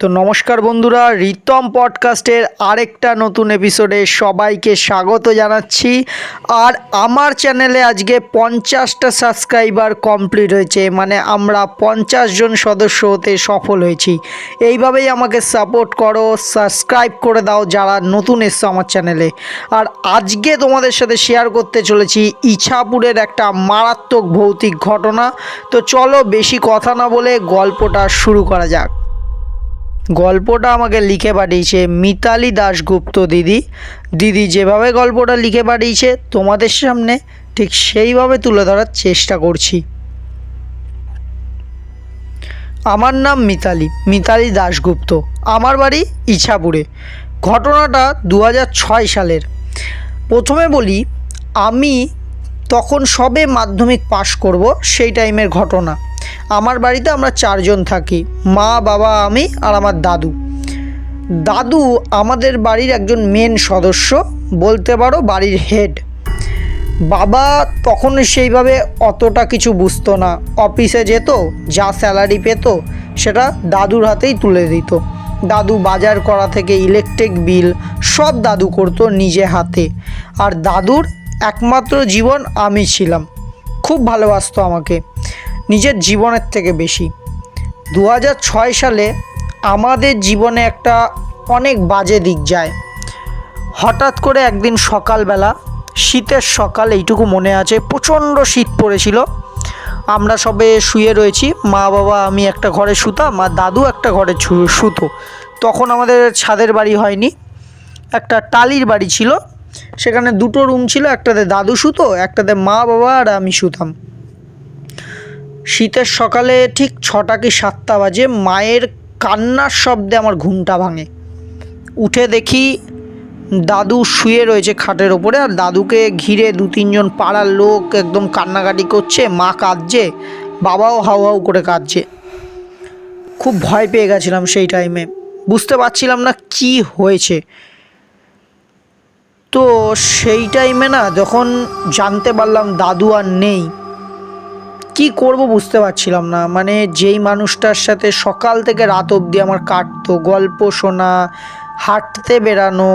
তো নমস্কার বন্ধুরা, রিতম পডকাস্টের আরেকটা নতুন এপিসোডে সবাইকে স্বাগত জানাচ্ছি। আর আমার চ্যানেলে আজকে পঞ্চাশটা সাবস্ক্রাইবার কমপ্লিট হয়েছে মানে আমরা পঞ্চাশ জন সদস্য হতে সফল হয়েছি। এইভাবেই আমাকে সাপোর্ট করো সাবস্ক্রাইব করে দাও যারা নতুন এসছো আমার চ্যানেলে। আর আজকে তোমাদের সাথে শেয়ার করতে চলেছি ইছাপুরের একটা মারাত্মক ভৌতিক ঘটনা। তো চলো বেশি কথা না বলে গল্পটা শুরু করা যাক। গল্পটা আমাকে লিখে পাঠিয়েছে মিতালি দাশগুপ্ত দিদি। দিদি যেভাবে গল্পটা লিখে পাঠিয়েছে তোমাদের সামনে ঠিক সেইভাবে তুলে ধরার চেষ্টা করছি। আমার নাম মিতালি মিতালি দাশগুপ্ত। আমার বাড়ি ইছাপুরে। ঘটনাটা দু সালের। প্রথমে বলি, আমি তখন সবে মাধ্যমিক পাশ করব সেই টাইমের ঘটনা। আমার বাড়িতে আমরা চারজন থাকি, মা, বাবা, আমি আর আমার দাদু। দাদু আমাদের বাড়ির একজন মেন সদস্য, বলতে পারো বাড়ির হেড বাবা তখন সেইভাবে অতটা কিছু বুঝতো না। অফিসে যেত, যা স্যালারি পেত, সেটা দাদুর হাতেই তুলে দিত। দাদু বাজার করা থেকে ইলেকট্রিক বিল সব দাদু করতো নিজে হাতে। আর দাদুর একমাত্র জীবন আমি ছিলাম। খুব ভালোবাসত আমাকে, নিজের জীবনের থেকে বেশি। দু সালে আমাদের জীবনে একটা অনেক বাজে দিক যায়। হঠাৎ করে একদিন সকালবেলা, শীতের সকাল, এইটুকু মনে আছে, প্রচণ্ড শীত পড়েছিল। আমরা সবে শুয়ে রয়েছি, মা বাবা, আমি একটা ঘরে শুতাম আর দাদু একটা ঘরে শুতো। তখন আমাদের ছাদের বাড়ি হয়নি, একটা টালির বাড়ি ছিল। সেখানে দুটো রুম ছিল, একটাতে দাদু শুতো একটাতে মা বাবা আর আমি শুতাম। শীতের সকালে ঠিক ছটা কি সাতটা বাজে, মায়ের কান্নার শব্দে আমার ঘুমটা ভাঙে। উঠে দেখি দাদু শুয়ে রয়েছে খাটের ওপরে, আর দাদুকে ঘিরে দু তিনজন পাড়ার লোক একদম কান্নাকাটি করছে, মা কাঁদছে, বাবাও হাউ হাউ করে কাঁদছে। খুব ভয় পেয়ে গেছিলাম সেই টাইমে বুঝতে পারছিলাম না কি হয়েছে। তো সেই টাইমে না যখন জানতে পারলাম দাদু আর নেই কি করব বুঝতে পারছিলাম না। মানে যেই মানুষটার সাথে সকাল থেকে রাত অবধি আমার কাটতো গল্প শোনা হাঁটতে বেরানো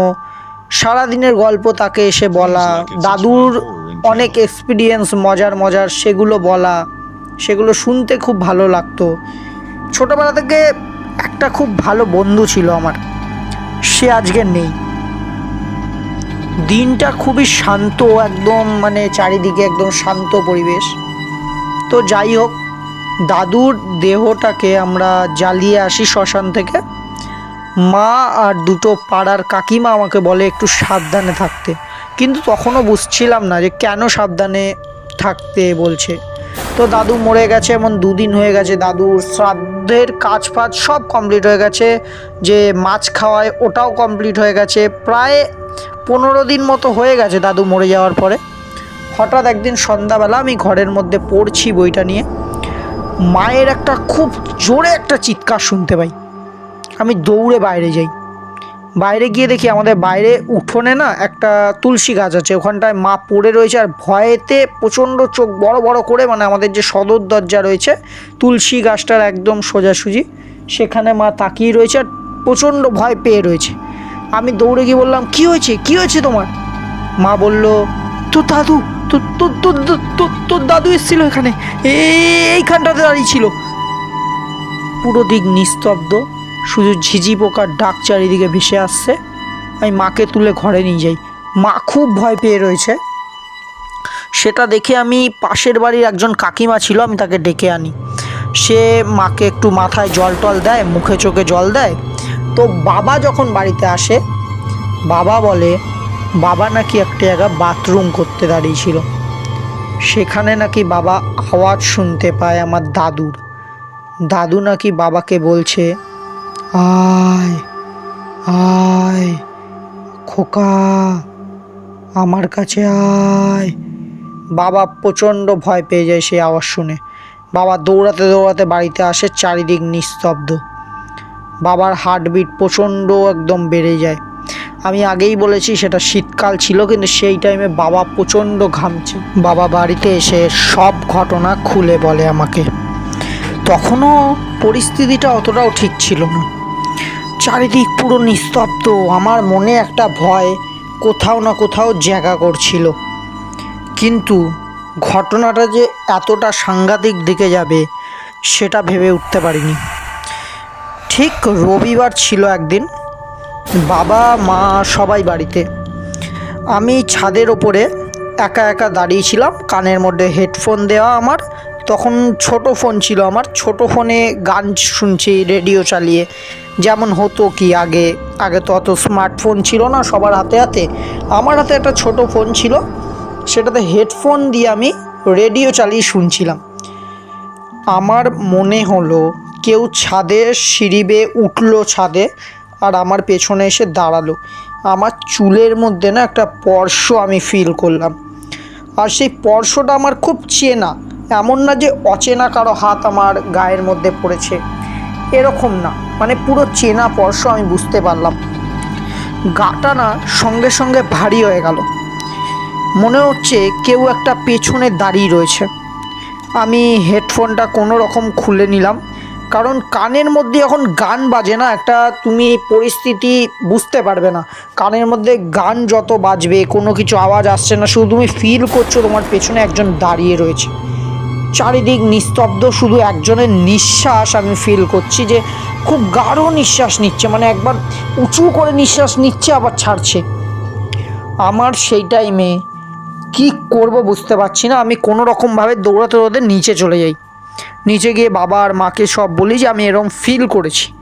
সারাদিনের গল্প তাকে এসে বলা দাদুর অনেক এক্সপিরিয়েন্স মজার মজার সেগুলো বলা সেগুলো শুনতে খুব ভালো লাগতো। ছোটোবেলা থেকে একটা খুব ভালো বন্ধু ছিল আমার সে আজকে নেই। দিনটা খুবই শান্ত, একদম মানে চারিদিকে একদম শান্ত পরিবেশ। তো যাই হোক, দাদুর দেহটাকে আমরা জ্বালিয়ে আসি শ্মশান থেকে। মা আর দুটো পাড়ার কাকিমা আমাকে বলে একটু সাবধানে থাকতে। কিন্তু তখনও বুঝছিলাম না যে কেন সাবধানে থাকতে বলছে। তো দাদু মরে গেছে, এমন দুদিন হয়ে গেছে দাদুর শ্রাদ্ধের কাজ ফাজ সব কমপ্লিট হয়ে গেছে। যে মাছ খাওয়ায় ওটাও কমপ্লিট হয়ে গেছে। প্রায় পনেরো দিন মতো হয়ে গেছে দাদু মরে যাওয়ার পরে। হঠাৎ একদিন সন্ধ্যাবেলা আমি ঘরের মধ্যে পড়ছি বইটা নিয়ে। মায়ের একটা খুব জোরে একটা চিৎকার শুনতে পাই। আমি দৌড়ে বাইরে যাই। বাইরে গিয়ে দেখি আমাদের বাইরে উঠোনে না একটা তুলসী গাছ আছে। ওখানটায় মা পড়ে রয়েছে আর ভয়েতে প্রচণ্ড চোখ বড় বড় করে মানে আমাদের যে সদর দরজা রয়েছে, তুলসী গাছটার একদম সোজাসুজি, সেখানে মা তাকিয়ে রয়েছে আর প্রচণ্ড ভয় পেয়ে রয়েছে। আমি দৌড়ে গিয়ে বললাম, কি হয়েছে? কি হয়েছে তোমার? মা বলল, তোর দাদু তোর দাদু এসেছিল এখানে। এই- এইখানটাতে দাঁড়িয়ে ছিল। পুরো দিক নিস্তব্ধ। শুধু ঝিঝি পোকার ডাক চারিদিকে ভেসে আসছে। আমি মাকে তুলে ঘরে নিয়ে যাই। মা খুব ভয় পেয়ে রয়েছে। সেটা দেখে আমি পাশের বাড়ির একজন কাকিমা ছিল, আমি তাকে ডেকে আনি। সে মাকে একটু মাথায় জল টল দেয়, মুখে চোখে জল দেয়। তো বাবা যখন বাড়িতে আসে, বাবা বলে, বাবা নাকি একটা জায়গা বাথরুম করতে দাঁড়িয়েছিল। সেখানে নাকি বাবা আওয়াজ শুনতে পায় আমার দাদুর। দাদু নাকি বাবাকে বলছে, আয় আয়, খোকা, আমার কাছে আয়। বাবা প্রচণ্ড ভয় পেয়ে যায় সেই আওয়াজ শুনে। বাবা দৌড়াতে দৌড়াতে বাড়িতে আসে, চারিদিক নিস্তব্ধ। বাবার হার্টবিট প্রচণ্ড একদম বেড়ে যায়। আমি আগেই বলেছি, সেটা শীতকাল ছিল, কিন্তু সেই টাইমে বাবা প্রচণ্ড ঘামছে। বাবা বাড়িতে এসে সব ঘটনা খুলে বলে আমাকে। তখনও পরিস্থিতিটা অতটাও ঠিক ছিল না। চারিদিক পুরো নিস্তব্ধ, আমার মনে একটা ভয়, কোথাও না কোথাও জায়গা করছিল। কিন্তু ঘটনাটা যে এতটা সাংঘাতিক দিকে যাবে, সেটা ভেবে উঠতে পারিনি। ঠিক রবিবার ছিল একদিন। বাবা, মা সবাই বাড়িতে। আমি ছাদের ওপরে একা একা দাঁড়িয়েছিলাম কানের মধ্যে হেডফোন দেওয়া আমার। তখন ছোট ফোন ছিল আমার, ছোট ফোনে গান শুনছি, রেডিও চালিয়ে। যেমন হতো কি আগে আগে তো অত স্মার্টফোন ছিল না সবার হাতে হাতে। আমার হাতে একটা ছোট ফোন ছিল, সেটাতে হেডফোন দিয়ে আমি রেডিও চালিয়ে শুনছিলাম। আমার মনে হলো কেউ ছাদে সিঁড়ি বেয়ে উঠল ছাদে আর আমার পেছনে এসে দাঁড়াল। আমার চুলের মধ্যে না একটা স্পর্শ আমি ফিল করলাম। আর সেই স্পর্শটা আমার খুব চেনা, এমন না যে অচেনা কারও হাত আমার গায়ের মধ্যে পড়েছে। এরকম না মানে পুরো চেনা স্পর্শ আমি বুঝতে পারলাম। গাটা না সঙ্গে সঙ্গে ভারী হয়ে গেল। মনে হচ্ছে কেউ একটা পেছনে দাঁড়িয়ে রয়েছে। আমি হেডফোনটা কোনো রকম খুলে নিলাম। কারণ কানের মধ্যে যখন গান বাজে না, একটা তুমি পরিস্থিতি বুঝতে পারবে না। কানের মধ্যে গান যত বাজবে, কোনো কিছু আওয়াজ আসছে না, শুধু তুমি ফিল করছ তোমার পেছনে একজন দাঁড়িয়ে রয়েছে। চারিদিক নিস্তব্ধ, শুধু একজনের নিঃশ্বাস আমি ফিল করছি যে খুব গাঢ় নিঃশ্বাস নিচ্ছে মানে একবার উঁচু করে নিঃশ্বাস নিচ্ছে, আবার ছাড়ছে। আমার সেই টাইমে কি করব বুঝতে পারছি না, আমি কোনো রকমভাবে দৌড়াতে দৌড়াতে নিচে চলে যাই। নিচে গিয়ে বাবা আর মাকে সব বলি যে, আমি এরকম ফিল করেছি।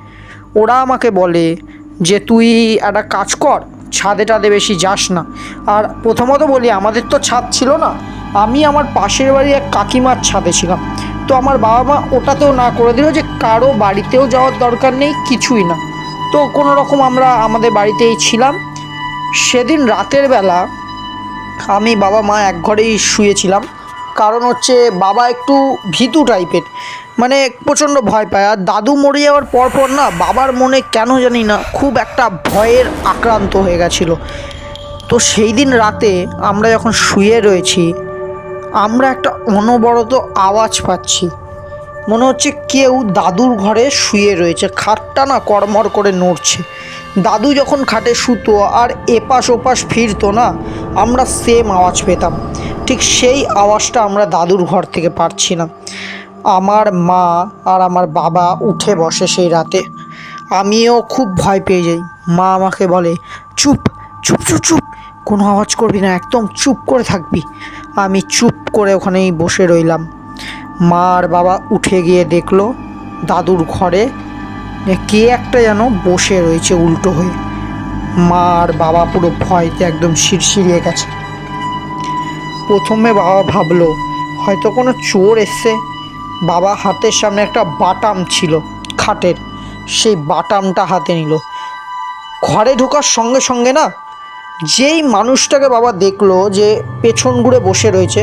ওরা আমাকে বলে যে, তুই একটা কাজ কর, ছাদে টাদে বেশি যাস না। আর প্রথমত বলি, আমাদের তো ছাদ ছিল না। আমি আমার পাশের বাড়ি এক কাকিমার ছাদে ছিলাম। তো আমার বাবা মা ওটাতেও না করে দিল যে, কারও বাড়িতেও যাওয়ার দরকার নেই, কিছুই না। তো কোনো রকম আমরা আমাদের বাড়িতেই ছিলাম। সেদিন রাতের বেলা আমি বাবা মা এক ঘরেই শুয়েছিলাম। কারণ হচ্ছে বাবা একটু ভীতু টাইপের। মানে প্রচণ্ড ভয় পায়। আর দাদু মরে যাওয়ার পর পর না বাবার মনে কেন জানি না খুব একটা ভয়ের আক্রান্ত হয়ে গেছিল। তো সেই দিন রাতে আমরা যখন শুয়ে রয়েছি, আমরা একটা অনবরত আওয়াজ পাচ্ছি। মনে হচ্ছে কেউ দাদুর ঘরে শুয়ে রয়েছে। খাটটা না কড়মড় করে নড়ছে। দাদু যখন খাটে শুতো আর এপাশ ওপাশ ফিরতো না, আমরা সেম আওয়াজ পেতাম। ঠিক সেই আওয়াজটা আমরা দাদুর ঘর থেকে পাচ্ছিলাম আমার মা আর আমার বাবা উঠে বসে সেই রাতে। আমিও খুব ভয় পেয়ে যাই। মা আমাকে বলে, চুপ চুপ চুপ চুপ। কোনো আওয়াজ করবি না, একদম চুপ করে থাকবি। আমি চুপ করে ওখানেই বসে রইলাম। মা আর বাবা উঠে গিয়ে দেখল দাদুর ঘরে কে একটা যেন বসে রয়েছে উল্টো হয়ে। মা আর বাবা পুরো ভয়তে একদম শিরশিরিয়ে গেছে। প্রথমে বাবা ভাবলো, হয়তো কোনো চোর এসছে। বাবা হাতের সামনে একটা বাটাম ছিল খাটের। সেই বাটামটা হাতে নিল। ঘরে ঢোকার সঙ্গে সঙ্গে না, যেই মানুষটাকে বাবা দেখল যে পেছন ঘুরে বসে রয়েছে,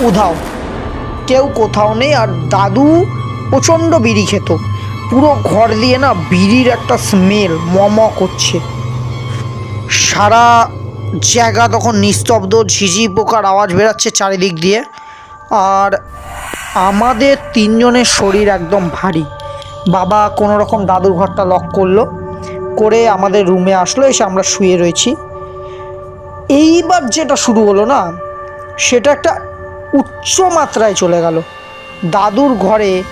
উধাও। কেউ কোথাও নেই আর দাদু প্রচণ্ড বিড়ি খেত। পুরো ঘর দিয়ে না বিড়ির একটা স্মেল মম করছে। সারা জায়গা তখন নিস্তব্ধ, ঝিঝি পোকার আওয়াজ বেরাচ্ছে চারিদিক দিয়ে। আর আমাদের তিনজনের শরীর একদম ভারী। বাবা কোনো রকম দাদুর ঘরটা লক করল, করে আমাদের রুমে আসলো, এসে আমরা শুয়ে রয়েছি। এইবার যেটা শুরু হলো না, সেটা একটা উচ্চ মাত্রায় চলে গেল। দাদুর ঘরে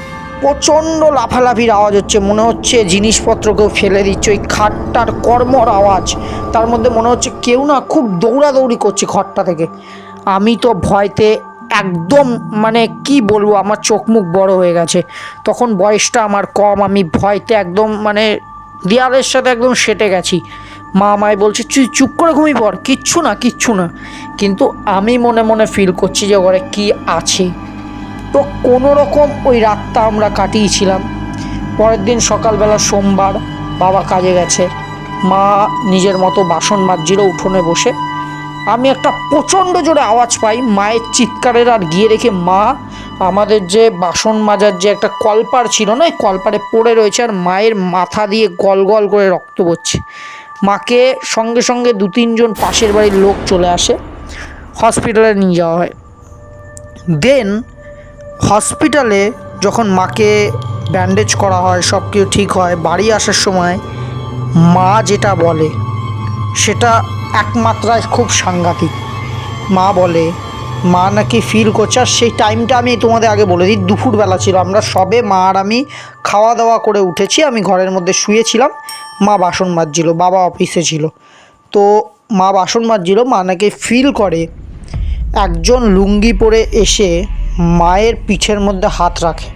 প্রচণ্ড লাফালাফির আওয়াজ হচ্ছে, মনে হচ্ছে জিনিসপত্র কেউ ফেলে দিচ্ছে, ওই খাটটার কর্মর আওয়াজ। তার মধ্যে মনে হচ্ছে কেউ না খুব দৌড়াদৌড়ি করছে ঘরটা থেকে। আমি তো ভয়তে একদম মানে কি বলব, আমার চোখ মুখ বড় হয়ে গেছে। তখন বয়সটা আমার কম, আমি ভয়তে একদম মানে দেয়ালের সাথে একদম সেটে গেছি। মা আমায় বলছে তুই চুপ করে ঘুমিয়ে পড়, কিচ্ছু না কিচ্ছু না। কিন্তু আমি মনে মনে ফিল করছি যে ঘরে কি আছে। তো কোনো রকম ওই রাতটা আমরা কাটিয়েছিলাম। পরের দিন সকালবেলা সোমবার বাবা কাজে গেছে। মা নিজের মতো বাসন মাজছিল উঠোনে বসে। আমি একটা প্রচণ্ড জোরে আওয়াজ পাই। মায়ের চিৎকারের আর গিয়ে রেখে মা আমাদের যে বাসন মাজার যে একটা কলপার ছিল না এই কলপারে পড়ে রয়েছে আর মায়ের মাথা দিয়ে গল গল করে রক্ত পড়ছে। মাকে সঙ্গে সঙ্গে দু তিনজন পাশের বাড়ির লোক চলে আসে। হসপিটালে নিয়ে যাওয়া হয়। দেন হসপিটালে যখন মাকে ব্যান্ডেজ করা হয় সব কিছু ঠিক হয়, বাড়ি আসার সময় মা যেটা বলে, সেটা একমাত্রায় খুব সাংঘাতিক। মা বলে, মা নাকি ফিল করছে? আর সেই টাইমটা আমি তোমাদের আগে বলে দিই, দুপুরবেলা ছিল। আমরা সবে মা আর আমি খাওয়া দাওয়া করে উঠেছি। আমি ঘরের মধ্যে শুয়েছিলাম, মা বাসন মাজছিল, বাবা অফিসে ছিল। তো মা বাসন মাজছিল, মা নাকি ফিল করে। একজন লুঙ্গি পরে এসে মায়ের পিঠের মধ্যে হাত রাখে।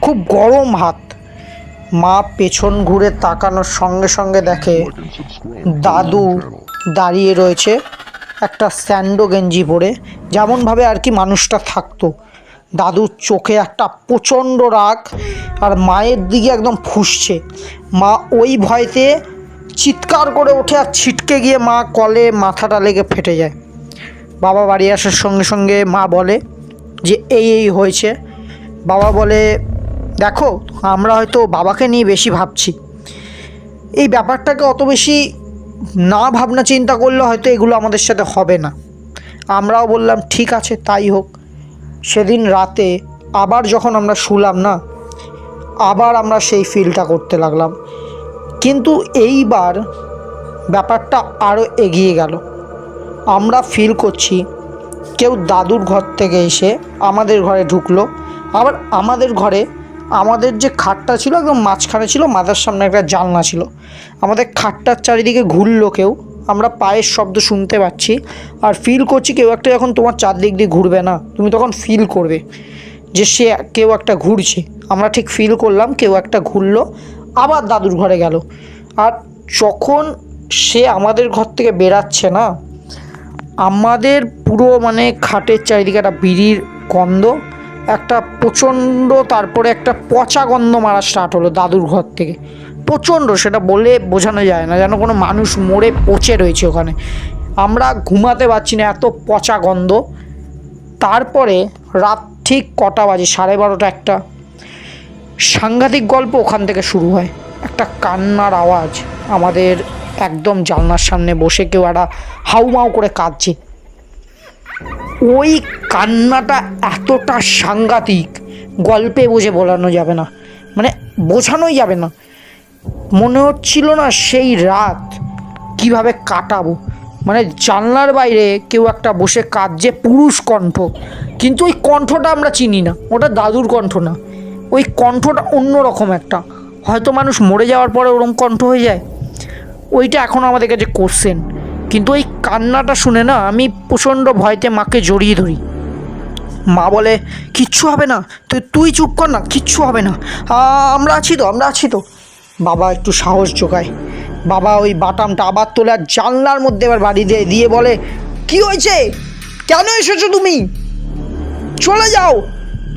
খুব গরম হাত। মা পেছন ঘুরে তাকানোর সঙ্গে সঙ্গে দেখে, দাদু দাঁড়িয়ে রয়েছে একটা স্যান্ডো গেঞ্জি পরে। যেমনভাবে আর কি মানুষটা থাকতো। দাদুর চোখে একটা প্রচণ্ড রাগ আর মায়ের দিকে একদম ফুসছে। মা ওই ভয়তে চিৎকার করে ওঠে আর ছিটকে গিয়ে মা কলে মাথাটা লেগে ফেটে যায়। বাবা বাড়ি আসার সঙ্গে সঙ্গে মা বলে যে এই এই হয়েছে। বাবা বলে, দেখো, আমরা হয়তো বাবাকে নিয়ে বেশি ভাবছি। এই ব্যাপারটাকে অত বেশি না ভাবনা চিন্তা করলে হয়তো এগুলো আমাদের সাথে হবে না। আমরাও বললাম, ঠিক আছে, তাই হোক। সেদিন রাতে আবার যখন আমরা শুলাম না, আবার আমরা সেই ফিলটা করতে লাগলাম। কিন্তু এইবার ব্যাপারটা আরও এগিয়ে গেল। আমরা ফিল করছি কেউ দাদুর ঘর থেকে এসে আমাদের ঘরে ঢুকলো। আবার আমাদের ঘরে আমাদের যে খাটটা ছিল একদম মাঝখানে ছিল, মাথার সামনে একটা জানলা ছিল। আমাদের খাটটার চারিদিকে ঘুরলো কেউ। আমরা পায়ের শব্দ শুনতে পাচ্ছি আর ফিল করছি কেউ একটা যখন তোমার চারদিক দিয়ে ঘুরবে না। তুমি তখন ফিল করবে যে সে কেউ একটা ঘুরছে। আমরা ঠিক ফিল করলাম কেউ একটা ঘুরলো, আবার দাদুর ঘরে গেল। আর যখন সে আমাদের ঘর থেকে বেরাচ্ছে না আমাদের পুরো মানে খাটের চারিদিকে একটা বিড়ির গন্ধ, একটা প্রচণ্ড তারপরে একটা পচা গন্ধ মারা স্টার্ট হলো দাদুর ঘর থেকে। প্রচণ্ড, সেটা বলে বোঝানো যায় না, যেন কোনো মানুষ মরে পচে রয়েছে ওখানে। আমরা ঘুমাতে পারছি না এত পচা গন্ধ। তারপরে রাত ঠিক কটা বাজে, সাড়ে বারোটা একটা। সাংঘাতিক গল্প ওখান থেকে শুরু হয়। একটা কান্নার আওয়াজ আমাদের একদম জানলার সামনে বসে কেউ একটা হাউমাউ করে কাঁদছে। ওই কান্নাটা এতটা সাংঘাতিক, গল্পে বুঝে বলানো যাবে না। মানে বোঝানোই যাবে না। মনে হচ্ছিল না সেই রাত কীভাবে কাটাবো। মানে জানলার বাইরে কেউ একটা বসে কাঁদছে পুরুষ কণ্ঠ। কিন্তু ওই কণ্ঠটা আমরা চিনি না, ওটা দাদুর কণ্ঠ না। ওই কণ্ঠটা অন্যরকম একটা। হয়তো মানুষ মরে যাওয়ার পরে ওরকম কণ্ঠ হয়ে যায়। ওইটা এখন আমাদের কাছে কোশ্চেন কিন্তু ওই কান্নাটা শুনে না আমি প্রচণ্ড ভয়তে মাকে জড়িয়ে ধরি। মা বলে, কিচ্ছু হবে না, তুই তুই চুপ কর না, কিচ্ছু হবে না। আমরা আছি তো, আমরা আছি তো। বাবা একটু সাহস জোগায়। বাবা ওই বাটামটা আবার তোলে আর জানলার মধ্যে এবার বাড়ি দিয়ে দিয়ে বলে, কি হয়েছে? কেন এসেছ তুমি? চলে যাও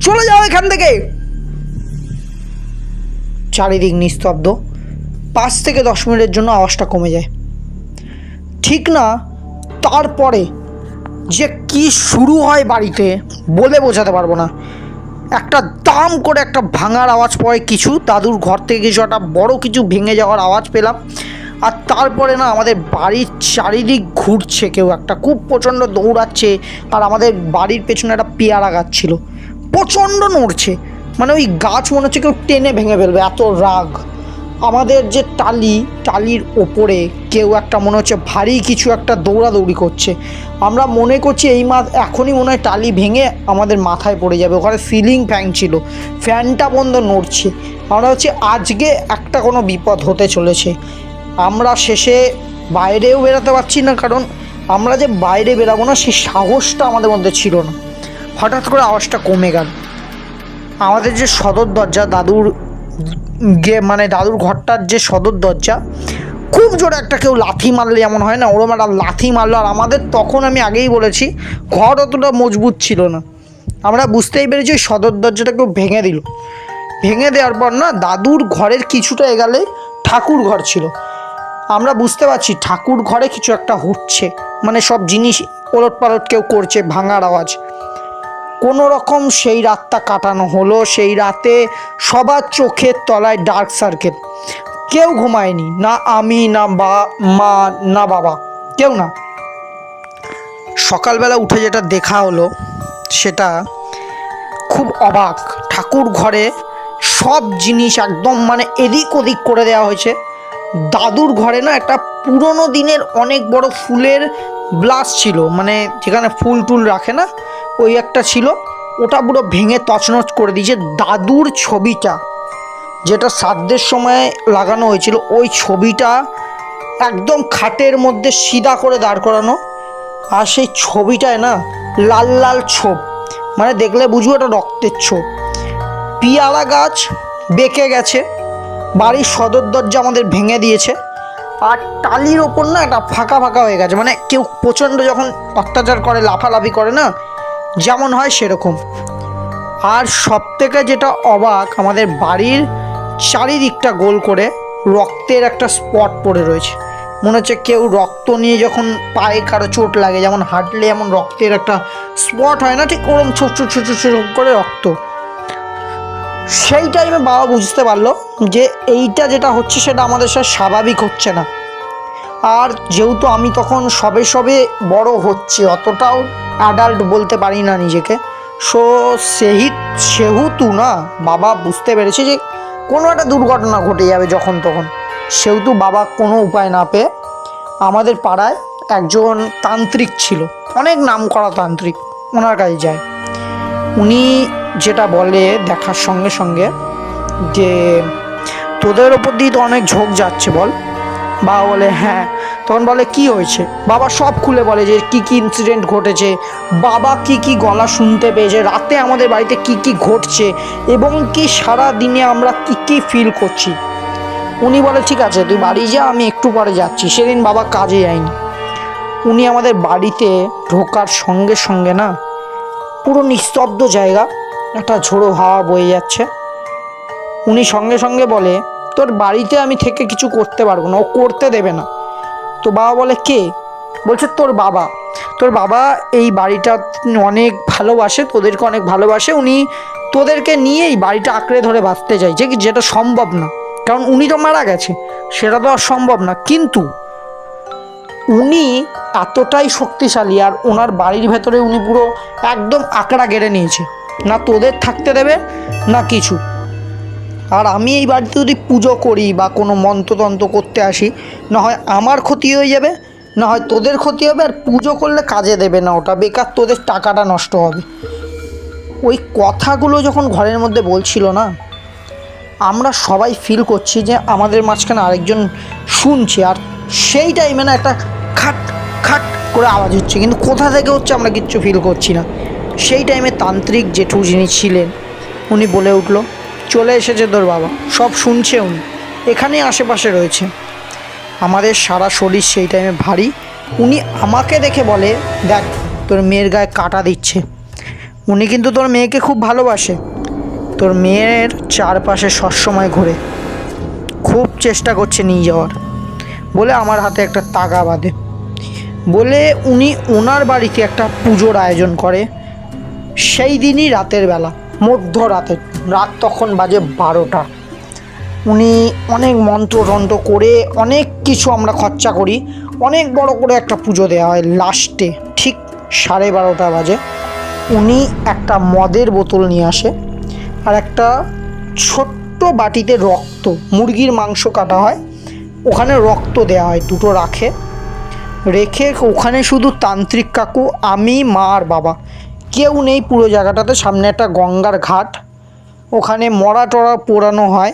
চলে যাও এখান থেকে। চারিদিক নিস্তব্ধ। পাঁচ থেকে দশ মিনিটের জন্য আওয়াজটা কমে যায়। ঠিক না, তারপরে যে কি শুরু হয় বাড়িতে বলে বোঝাতে পারব না। একটা দাম করে একটা ভাঙার আওয়াজ পড়ে, কিছু দাদুর ঘর থেকে কিছু একটা বড় কিছু ভেঙে যাওয়ার আওয়াজ পেলাম। আর তারপরে না, আমাদের বাড়ির চারিদিক ঘুরছে কেউ একটা, খুব প্রচণ্ড দৌড়াচ্ছে। আর আমাদের বাড়ির পেছনে একটা পেয়ারা গাছ ছিল। প্রচণ্ড নড়ছে। মানে ওই গাছ মনে হচ্ছে কেউ টেনে ভেঙে ফেলবে, এত রাগ। আমাদের যে টালি, টালির ওপরে কেউ একটা মনে হচ্ছে ভারী কিছু একটা দৌড়াদৌড়ি করছে। আমরা মনে করছি এই মাস এখনই মনে হয় টালি ভেঙে আমাদের মাথায় পড়ে যাবে। ওখানে সিলিং ফ্যান ছিল। ফ্যানটা বন্ধ নড়ছে। আমরা হচ্ছে আজকে একটা কোনো বিপদ হতে চলেছে। আমরা শেষে বাইরেও বেরোতে পারছি না, কারণ আমরা যে বাইরে বেরাবো না, সেই সাহসটা আমাদের মধ্যে ছিল না। হঠাৎ করে আওয়াজটা কমে গেল। আমাদের যে সদর দরজা, দাদুর গে মানে দাদুর ঘরটার যে সদর দরজা, খুব জোরে একটা কেউ লাথি মারলে যেমন হয় না, ওরম একটা লাথি মারলো, আর আমাদের তখন আমি আগেই বলেছি, ঘর অতটা মজবুত ছিল না। আমরা বুঝতেই পেরেছি ওই সদর দরজাটা কেউ ভেঙে দিল। ভেঙে দেওয়ার পর না, দাদুর ঘরের কিছুটা এগালে ঠাকুর ঘর ছিল। আমরা বুঝতে পারছি ঠাকুর ঘরে কিছু একটা হচ্ছে মানে সব জিনিস ওলট পালট কেউ করছে, ভাঙার আওয়াজ। কোনো রকম সেই রাতটা কাটানো হলো, সেই রাতে সবার চোখের তলায় ডার্ক সার্কেল কেউ ঘুমায়নি, না আমি, না বা, মা, না বাবা, কেউ না। সকালবেলা উঠে যেটা দেখা হলো, সেটা খুব অবাক। ঠাকুর ঘরে সব জিনিস একদম মানে এদিক ওদিক করে দেওয়া হয়েছে। দাদুর ঘরে না একটা পুরনো দিনের অনেক বড় ফুলের ব্লাস ছিল মানে যেখানে ফুল টুল রাখে না ওই একটা ছিল, ওটা পুরো ভেঙে তছনছ করে দিয়েছে দাদুর ছবিটা, যেটা সাধ্যের সময় লাগানো হয়েছিল। ওই ছবিটা একদম খাটের মধ্যে সিধা করে দাঁড় করানো, আর সেই ছবিটায় না লাল লাল ছোপ মানে দেখলে বুঝব এটা রক্তের ছোপ। পিয়ারা গাছ বেঁকে গেছে, বাড়ির সদর দরজা আমাদের ভেঙে দিয়েছে, আর টালির ওপর না একটা ফাঁকা ফাঁকা হয়ে গেছে মানে কেউ প্রচণ্ড যখন অত্যাচার করে, লাফালাফি করে না যেমন হয় সেরকম। আর সব থেকে যেটা অবাক, আমাদের বাড়ির চারিদিকটা গোল করে রক্তের একটা স্পট পড়ে রয়েছে। মনে হচ্ছে কেউ রক্ত নিয়ে যখন পায়ে কারও চোট লাগে, যেমন হাঁটলে এমন রক্তের একটা স্পট হয় না, ঠিক ওরম ছোট ছোট ছোট ছোট করে রক্ত। সেই টাইমে বাবা বুঝতে পারল যে এইটা যেটা হচ্ছে সেটা আমাদের সাথে স্বাভাবিক হচ্ছে না। আর যেহেতু আমি তখন সবে সবে বড় হচ্ছে, অতটাও অ্যাডাল্ট বলতে পারি না নিজেকে। সো সেই সেহেতু না, বাবা বুঝতে পেরেছে যে কোনো একটা দুর্ঘটনা ঘটে যাবে যখন তখন। সেহেতু বাবা কোনো উপায় না পেয়ে আমাদের পাড়ায় একজন তান্ত্রিক ছিল। অনেক নাম করা তান্ত্রিক, ওনার কাছে যায়। উনি যেটা বলে দেখার সঙ্গে সঙ্গে যে, তোদের ওপর দিয়ে তো অনেক ঝোঁক যাচ্ছে বল। বাবা বলে হ্যাঁ। তখন বলে, কি হয়েছে? বাবা সব খুলে বলে যে, কি কি ইনসিডেন্ট ঘটেছে? বাবা কি কি গলা শুনতে পেয়েছে? রাতে আমাদের বাড়িতে কি কি ঘটছে? এবং কি সারা দিনে আমরা কি কি ফিল করছি? উনি বলে, ঠিক আছে, তুই বাড়ি যা, আমি একটু পরে যাচ্ছি। সেদিন বাবা কাজে যায়নি। উনি আমাদের বাড়িতে ঢোকার সঙ্গে সঙ্গে না পুরো নিস্তব্ধ জায়গা, একটা ঝোড়ো হাওয়া বয়ে যাচ্ছে। উনি সঙ্গে সঙ্গে বলে তোর বাড়িতে আমি থেকে কিছু করতে পারব না, ও করতে দেবে না। তো বাবা বলে, কে? বলছে, তোর বাবা। তোর বাবা এই বাড়িটা অনেক ভালোবাসে, তোদেরকে অনেক ভালোবাসে। উনি তোদেরকে নিয়ে এই বাড়িটা আঁকড়ে ধরে বাঁচতে চাইছে যেটা সম্ভব না। কারণ উনি তো মারা গেছে, সেটা তো আর সম্ভব না। কিন্তু উনি এতটাই শক্তিশালী, আর ওনার বাড়ির ভেতরে উনি পুরো একদম আঁকড়া গেড়ে নিয়েছে। না তোদের থাকতে দেবে, না কিছু। আর আমি এই বাড়িতে যদি পুজো করি বা কোনো মন্ত্রতন্ত্র করতে আসি, না হয় আমার ক্ষতি হয়ে যাবে, না হয় তোদের ক্ষতি হবে আর পুজো করলে কাজে দেবে না ওটা, বেকার তোদের টাকাটা নষ্ট হবে। ওই কথাগুলো যখন ঘরের মধ্যে বলছিল না, আমরা সবাই ফিল করছি যে আমাদের মাঝখানে আরেকজন শুনছে আর সেই টাইমে না একটা খাট খাট করে আওয়াজ হচ্ছে, কিন্তু কোথা থেকে হচ্ছে আমরা কিচ্ছু ফিল করছি না। সেই টাইমে তান্ত্রিক জেঠু যিনি ছিলেন, উনি বলে উঠল চলে এসেছে তোর বাবা। সব শুনছে উনি। এখানেই আশেপাশে রয়েছে। আমাদের সারা শরীর সেই টাইমে ভারী। উনি আমাকে দেখে বলে, দেখ, তোর মেয়ের গায়ে কাটা দিচ্ছে। উনি কিন্তু তোর মেয়েকে খুব ভালোবাসে। তোর মেয়ের চারপাশে সবসময় ঘোরে। খুব চেষ্টা করছে নিয়ে যাওয়ার। বলে আমার হাতে একটা তাগা বাঁধে। বলে উনি ওনার বাড়িতে একটা পুজোর আয়োজন করে। সেই দিনই রাতের বেলা। মধ্যরাতে, রাত তখন বাজে বারোটা। উনি অনেক মন্ত্রতন্ত্র করে অনেক কিছু আমরা খরচা করি। অনেক বড় করে একটা পুজো দেওয়া হয় লাস্টে, ঠিক সাড়ে বারোটা বাজে। উনি একটা মদের বোতল নিয়ে আসে আর একটা ছোট্ট বাটিতে রক্ত, মুরগির মাংস কাটা হয়। ওখানে রক্ত দেওয়া হয়, দুটো রাখে। রেখে ওখানে শুধু তান্ত্রিক কাকু, আমি, মা আর বাবা। কেউ নেই পুরো জায়গাটাতে, সামনে একটা গঙ্গার ঘাট। ওখানে মরা টরা পোড়ানো হয়।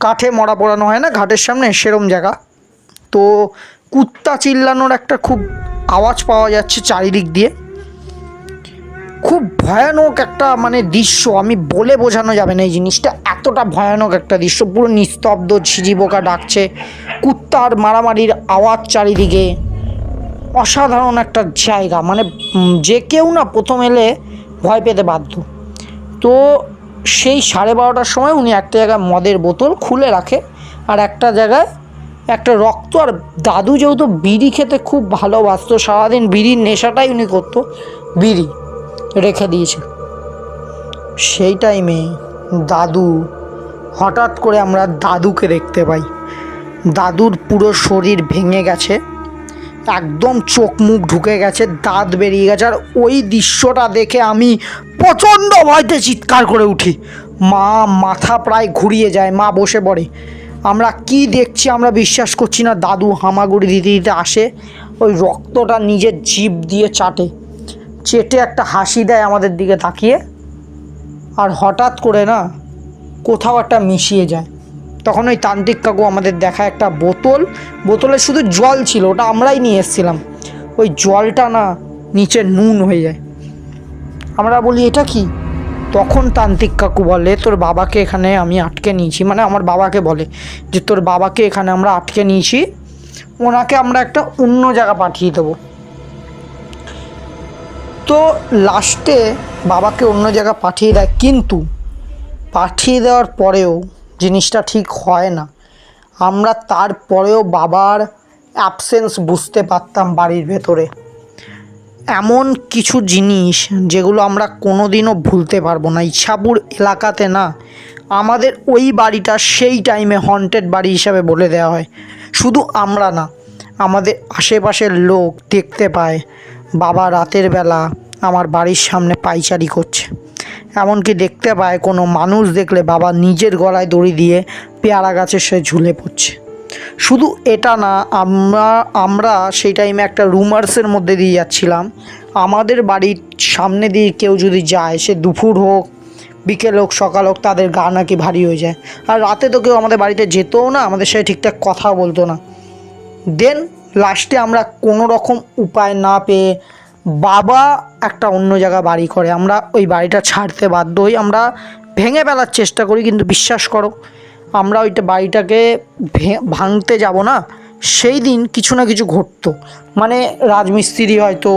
কাঠে মরা পোড়ানো হয় না, ঘাটের সামনে, সেরম জায়গা। তো কুত্তা চিল্লানোর একটা খুব আওয়াজ পাওয়া যাচ্ছে চারিদিক দিয়ে। খুব ভয়ানক একটা মানে দৃশ্য, আমি বলে বোঝানো যাবে না এই জিনিসটা। এতটা ভয়ানক একটা দৃশ্য, পুরো নিস্তব্ধ ঝিঝি পোকা ডাকছে। কুত্তার মারামারির আওয়াজ চারিদিকে। অসাধারণ একটা জায়গা। মানে যে কেউ না প্রথম এলে ভয় পেতে বাধ্য। তো সেই সাড়ে বারোটার সময় উনি একটা জায়গায় মদের বোতল খুলে রাখে আর একটা জায়গায় একটা রক্ত। আর দাদু যেহেতু বিড়ি খেতে খুব ভালোবাসতো, সারাদিন বিড়ির নেশাটাই উনি করতো, বিড়ি রেখে দিয়েছে। সেই টাইমে দাদু, হঠাৎ করে আমরা দাদুকে দেখতে পাই। দাদুর পুরো শরীর ভেঙে গেছে। একদম চোখ মুখ ঢুকে গেছে, দাঁত বেরিয়ে গেছে, আর ওই দৃশ্যটা দেখে আমি প্রচণ্ড ভয়তে চিৎকার করে উঠি। মা মাথা প্রায় ঘুরিয়ে যায়, মা বসে পড়ে। আমরা কি দেখছি আমরা বিশ্বাস করছি না, দাদু হামাগুড়ি দিতে দিতে আসে, ওই রক্তটা নিজের জিভ দিয়ে চাটে। চেটে একটা হাসি দেয় আমাদের দিকে তাকিয়ে, আর হঠাৎ করে না কোথাও একটা মিশিয়ে যায়। তখন ওই তান্ত্রিক কাকু আমাদের দেখা একটা বোতল। বোতলে শুধু জল ছিল, ওটা আমরাই নিয়ে এসেছিলাম। ওই জলটা না নিচে নুন হয়ে যায়। আমরা বলি, এটা কি? তখন তান্ত্রিক কাকু বলে, তোর বাবাকে এখানে আমি আটকে নিয়েছি। মানে আমার বাবাকে বলে যে, তোর বাবাকে এখানে আমরা আটকে নিয়েছি। ওনাকে আমরা একটা অন্য জায়গা পাঠিয়ে দেবো। তো লাস্টে বাবাকে অন্য জায়গা পাঠিয়ে দেয়, কিন্তু পাঠিয়ে দেওয়ার পরেও জিনিসটা ঠিক হয় না। আমরা তারপরেও বাবার অ্যাবসেন্স বুঝতে পারতাম বাড়ির ভেতরে। এমন কিছু জিনিস যেগুলো আমরা কোনো দিনও ভুলতে পারব না। ইছাপুর এলাকাতে না, আমাদের ওই বাড়িটা সেই টাইমে হন্টেড বাড়ি হিসাবে বলে দেওয়া হয়। শুধু আমরা না, আমাদের আশেপাশের লোক দেখতে পায়, বাবা রাতের বেলা আমার বাড়ির সামনে পাইচারি করছে। এমনকি দেখতে পায় কোনো মানুষ দেখলে বাবা নিজের গলায় দড়ি দিয়ে পেয়ারা গাছের সে ঝুলে পড়ছে। শুধু এটা না, আমরা আমরা সেই টাইমে একটা রুমার্সের মধ্যে দিয়ে যাচ্ছিলাম। আমাদের বাড়ির সামনে দিয়ে কেউ যদি যায়, সে দুপুর হোক, বিকেল হোক, সকাল হোক, তাদের গা নাকি ভারী হয়ে যায়। আর রাতে তো কেউ আমাদের বাড়িতে যেতও না, আমাদের সাথে ঠিকঠাক কথা বলতো না। দেন লাস্টে আমরা কোনো রকম উপায় না পেয়ে বাবা একটা অন্য জায়গা বাড়ি করে। আমরা ওই বাড়িটা ছাড়তে বাধ্য হই। আমরা ভেঙে ফেলার চেষ্টা করি, কিন্তু বিশ্বাস করো, আমরা ওইটা বাড়িটাকে ভাঙতে যাব না। সেই দিন কিছু না কিছু ঘটতো। মানে রাজমিস্ত্রি হয়তো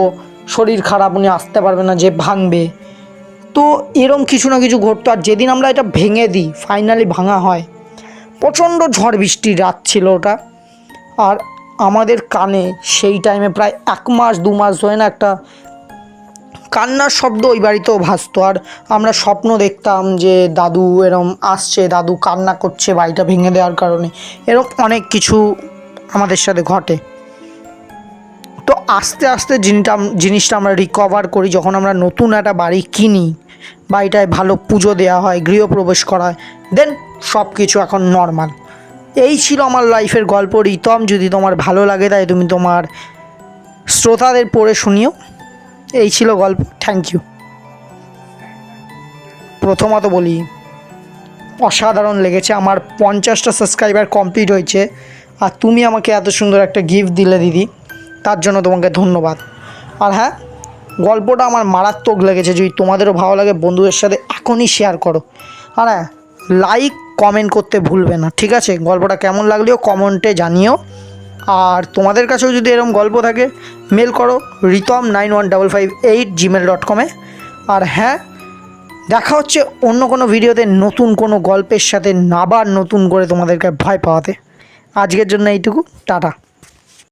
শরীর খারাপ, উনি আসতে পারবে না যে ভাঙবে। তো এরম কিছু না কিছু ঘটতো। আর যেদিন আমরা এটা ভেঙে দিই ফাইনালি ভাঙা হয়, প্রচণ্ড ঝড় বৃষ্টির রাত ছিল ওটা। আর আমাদের কানে সেই টাইমে প্রায় এক মাস, দু মাস ধরে না একটা কান্নার শব্দ ওই বাড়িতেও ভাসতো। আর আমরা স্বপ্ন দেখতাম যে দাদু এরম আসছে, দাদু কান্না করছে বাড়িটা ভেঙে দেওয়ার কারণে। এরকম অনেক কিছু আমাদের সাথে ঘটে। তো আস্তে আস্তে জিনিসটা জিনিসটা আমরা রিকভার করি। যখন আমরা নতুন একটা বাড়ি কিনি, বাড়িটায় ভালো পুজো দেওয়া হয়, গৃহপ্রবেশ করা হয় দেন সব কিছু এখন নর্মাল এই ছিল আমার লাইফের গল্প, রিতম, যদি তোমার ভালো লাগে তাই তুমি তোমার শ্রোতাদের পড়ে শুনিও। এই ছিল গল্প থ্যাংক ইউ প্রথমত বলি, অসাধারণ লেগেছে, আমার পঞ্চাশটা সাবস্ক্রাইবার কমপ্লিট হয়েছে, আর তুমি আমাকে এত সুন্দর একটা গিফট দিলে দিদি, তার জন্য তোমাকে ধন্যবাদ। আর হ্যাঁ গল্পটা আমার মারাত্মক লেগেছে, যদি তোমাদেরও ভালো লাগে, বন্ধুদের সাথে এখনই শেয়ার করো। আর হ্যাঁ লাইক কমেন্ট করতে ভুলবে না। ঠিক আছে? গল্পটা কেমন লাগলেও কমেন্টে জানিও। আর তোমাদের কাছেও যদি এরকম গল্প থাকে মেল করো Ritam nine one double five eight Gmail dot com আর হ্যাঁ দেখা হচ্ছে অন্য কোনো ভিডিওতে নতুন কোনো গল্পের সাথে আবার নতুন করে তোমাদেরকে ভয় পাওয়াতে। আজকের জন্য এইটুকু। টাটা।